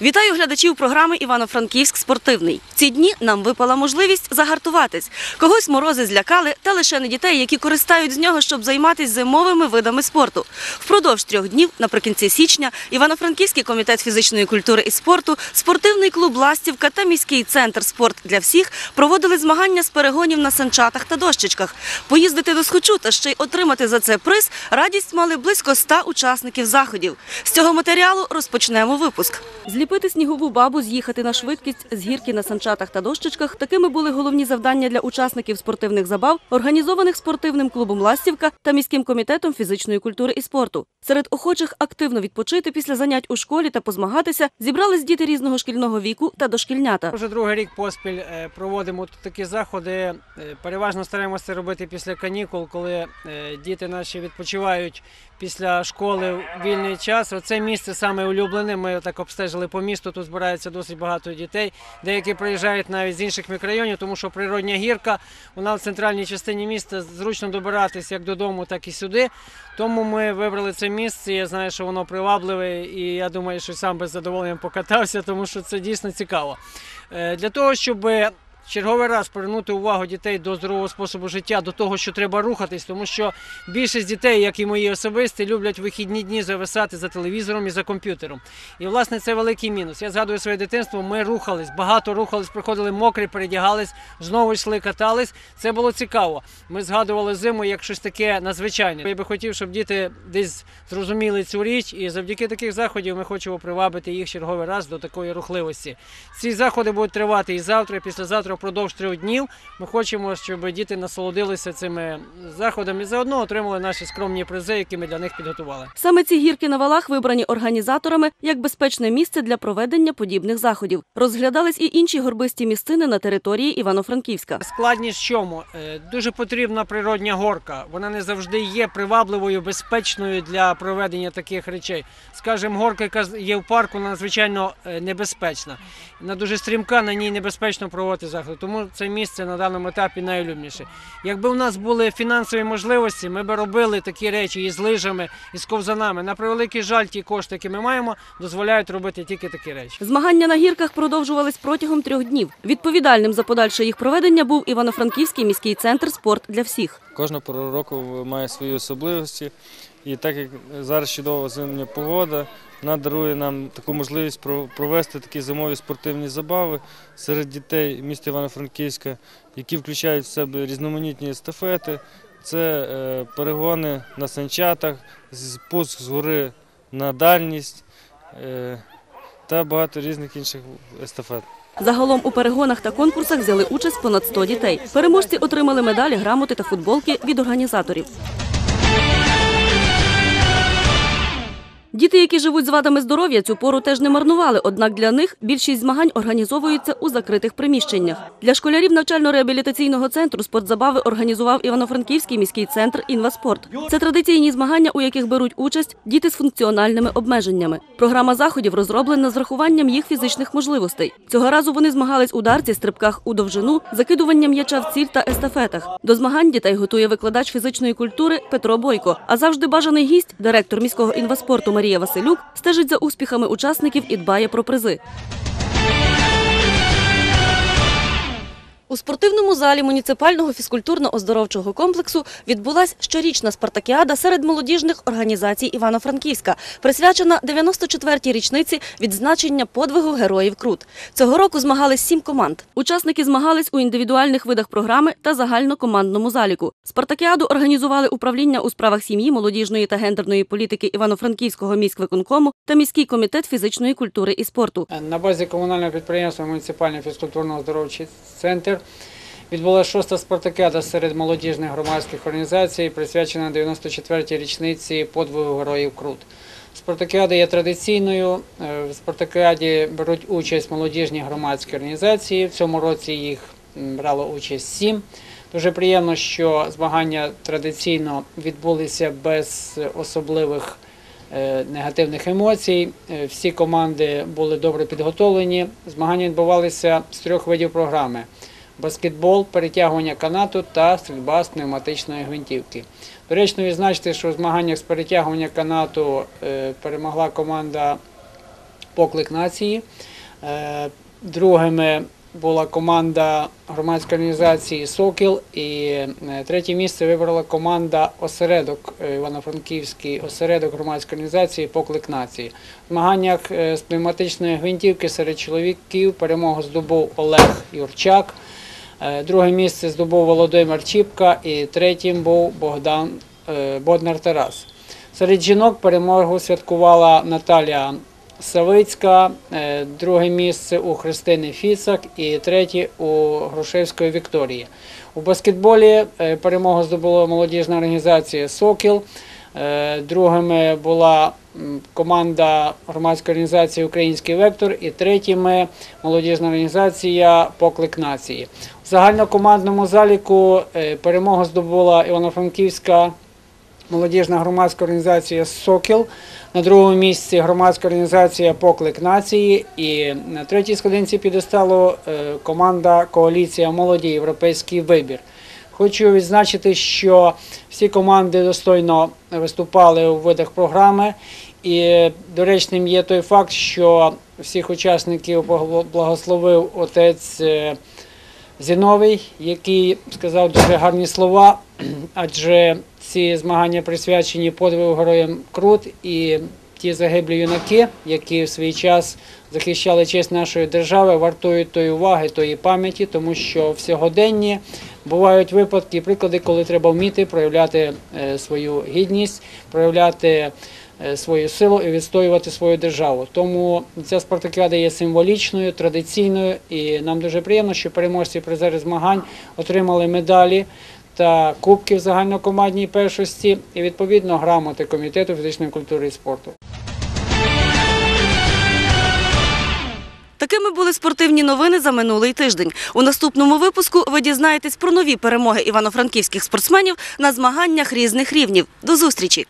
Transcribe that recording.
Вітаю глядачів програми Івано-Франківськ спортивний. Ці дні нам випала можливість загартуватись. Когось морози злякали, та лише не дітей, які користають з нього, щоб займатися зимовими видами спорту. Впродовж трьох днів, наприкінці січня, Івано-Франківський комітет фізичної культури і спорту, спортивний клуб Ластівка та міський центр спорт для всіх проводили змагання з перегонів на санчатах та дощечках. Поїздити до схочу та ще й отримати за це приз радість мали близько ста учасників заходів. З цього матеріалу розпочнемо випуск. Зліпити снігову бабу, з'їхати на швидкість з гірки на санчатах та дощечках. Такими були головні завдання для учасників спортивних забав, організованих спортивним клубом Ластівка та міським комітетом фізичної культури і спорту. Серед охочих активно відпочити після занять у школі та позмагатися зібрались діти різного шкільного віку та дошкільнята. Вже другий рік поспіль е, проводимо такі заходи. Е, Переважно стараємося робити після канікул, коли е, діти наші відпочивають після школи вільний час. Оце місце саме улюблене. Ми так обстежили по місту. Тут збирається досить багато дітей. Деякі приїжджають навіть з інших мікрорайонів, тому що природня гірка. Вона в центральній частині міста зручно добиратись як додому, так і сюди. Тому ми вибрали це місце. Я знаю, що воно привабливе, і я думаю, що сам би з задоволенням покатався, тому що це дійсно цікаво. Е, Для того, щоб черговий раз привернути увагу дітей до здорового способу життя, до того, що треба рухатись, тому що більшість дітей, як і мої особисті, люблять вихідні дні зависати за телевізором і за комп'ютером. І власне це великий мінус. Я згадую своє дитинство. Ми рухались, багато рухались, приходили мокрі, передягались, знову йшли, катались. Це було цікаво. Ми згадували зиму як щось таке надзвичайне. Я би хотів, щоб діти десь зрозуміли цю річ, і завдяки таких заходів ми хочемо привабити їх черговий раз до такої рухливості. Ці заходи будуть тривати і завтра, і післязавтра впродовж трьох днів. Ми хочемо, щоб діти насолодилися цими заходами і заодно отримали наші скромні призи, які ми для них підготували. Саме ці гірки на валах вибрані організаторами як безпечне місце для проведення подібних заходів. Розглядались і інші горбисті місцини на території Івано-Франківська. Складність в чому? Е, Дуже потрібна природня горка. Вона не завжди є привабливою, безпечною для проведення таких речей. Скажімо, горка, яка є в парку, вона надзвичайно е, небезпечна. Вона дуже стрімка, на ній небезпечно проводити заходи. Тому це місце на даному етапі найулюбніше. Якби у нас були фінансові можливості, ми б робили такі речі і з лижами, і з ковзанами. На превеликий жаль, ті кошти, які ми маємо, дозволяють робити тільки такі речі. Змагання на гірках продовжувались протягом трьох днів. Відповідальним за подальше їх проведення був Івано-Франківський міський центр спорт для всіх. Кожна пора року має свої особливості, і так як зараз чудова зимня погода, вона дарує нам таку можливість про- провести такі зимові спортивні забави серед дітей міста Івано-Франківська, які включають в себе різноманітні естафети. Це е, перегони на санчатах, спуск з гори на дальність е, та багато різних інших естафет. Загалом у перегонах та конкурсах взяли участь понад 100 дітей. Переможці отримали медалі, грамоти та футболки від організаторів. Діти, які живуть з вадами здоров'я, цю пору теж не марнували. Однак для них більшість змагань організовуються у закритих приміщеннях. Для школярів навчально-реабілітаційного центру спортзабави організував Івано-Франківський міський центр «Інваспорт». Це традиційні змагання, у яких беруть участь діти з функціональними обмеженнями. Програма заходів розроблена з врахуванням їх фізичних можливостей. Цього разу вони змагались у дарці, стрибках у довжину, закидуванням м'яча в ціль та естафетах. До змагань дітей готує викладач фізичної культури Петро Бойко. А завжди бажаний гість, директор міського інваспорту Марія Василюк, стежить за успіхами учасників і дбає про призи. У спортивному залі муніципального фізкультурно-оздоровчого комплексу відбулась щорічна спартакіада серед молодіжних організацій Івано-Франківська, присвячена 94-й річниці відзначення подвигу героїв Крут. Цього року змагались сім команд. Учасники змагались у індивідуальних видах програми та загальнокомандному заліку. Спартакіаду організували управління у справах сім'ї, молодіжної та гендерної політики Івано-Франківського міськвиконкому та міський комітет фізичної культури і спорту. На базі комунального підприємства муніципальний фізкультурно-оздоровчий центр відбулася шоста спартакіада серед молодіжних громадських організацій, присвячена 94-й річниці подвигу героїв Крут. Спартакіада є традиційною. Е, В спартакіаді беруть участь молодіжні громадські організації. В цьому році їх брало участь сім. Дуже приємно, що змагання традиційно відбулися без особливих е, негативних емоцій. Е, Всі команди були добре підготовлені. Змагання відбувалися з трьох видів програми: баскетбол, перетягування канату та стрільба з пневматичної гвинтівки. Доречно відзначити, що в змаганнях з перетягування канату е, перемогла команда Поклик нації. Е, Другими була команда громадської організації Сокіл. І е, третє місце вибрала команда Осередок Івано-Франківський осередок громадської організації Поклик нації. В змаганнях з пневматичної гвинтівки серед чоловіків перемогу здобув Олег Юрчак. Е, Друге місце здобув Володимир Чіпка і третім був Богдан е, Боднар Тарас. Серед жінок перемогу святкувала Наталія Савицька, е, друге місце у Христини Фіцак і третє у Грушевської Вікторії. У баскетболі перемогу здобула молодіжна організація Сокіл. Е, Другими була команда громадської організації Український вектор і третіми молодіжна організація Поклик нації. В загальнокомандному заліку е, перемогу здобула Івано-Франківська молодіжна громадська організація Сокіл. На другому місці громадська організація Поклик нації. І на третій сходинці підесталу е, команда Коаліція молоді Європейський вибір. Хочу відзначити, що всі команди достойно виступали у видах програми. І доречним є той факт, що всіх учасників благословив отець е, Зіновий, який сказав дуже гарні слова, адже ці змагання присвячені подвигу героям Крут і ті загиблі юнаки, які в свій час захищали честь нашої держави, вартують тої уваги, тої пам'яті, тому що в сьогоденні бувають випадки, і приклади, коли треба вміти проявляти е, свою гідність, проявляти е, свою силу і відстоювати свою державу. Тому ця спартакіада є символічною, традиційною, і нам дуже приємно, що переможці призери змагань отримали медалі та кубки в загальнокомандній першості і відповідно грамоти комітету фізичної культури і спорту. Такими були спортивні новини за минулий тиждень. У наступному випуску ви дізнаєтесь про нові перемоги івано-франківських спортсменів на змаганнях різних рівнів. До зустрічі!